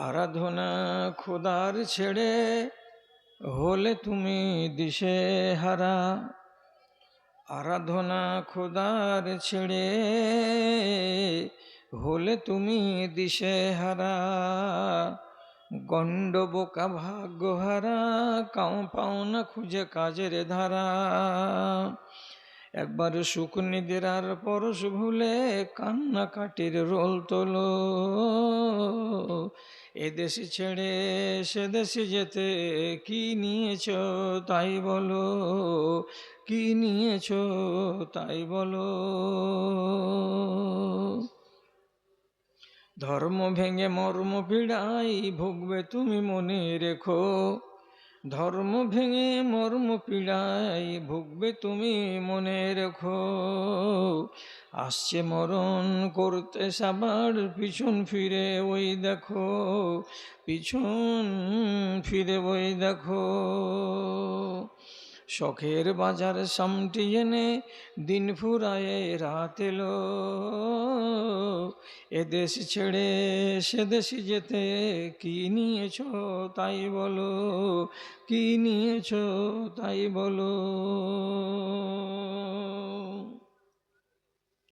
আরাধনা খোদার ছেড়ে হলে তুমি দিশে হারা। আরাধনা খোদার ছেড়ে হলে তুমি দিশে হারা। গণ্ড বোকা ভাগ্য হারা কাউ পাও না খুঁজে কাজের ধারা। একবার সুখ নিদিরার পরশ ভুলে কান্না কাটির রোল তোলো। এদেশ ছেড়ে সে দেশে যেতে কি নিয়েছ তাই বলো, কি নিয়েছ তাই বলো। ধর্ম ভেঙে মর্ম পীড়াই ভুগবে তুমি মনে রেখো ধর্ম ভেঙে মর্ম পীড়াই ভুগবে তুমি মনে রেখো। আসছে মরণ করতে সাবার, পিছন ফিরে ওই দেখো, পিছন ফিরে ওই দেখো। শখের বাজার সামটি এনে দিন ফুরায়ে রাত এলো। এদেশ ছেড়ে সে দেশে যেতে কি নিয়েছ তাই বলো কি নিয়েছ তাই বলো।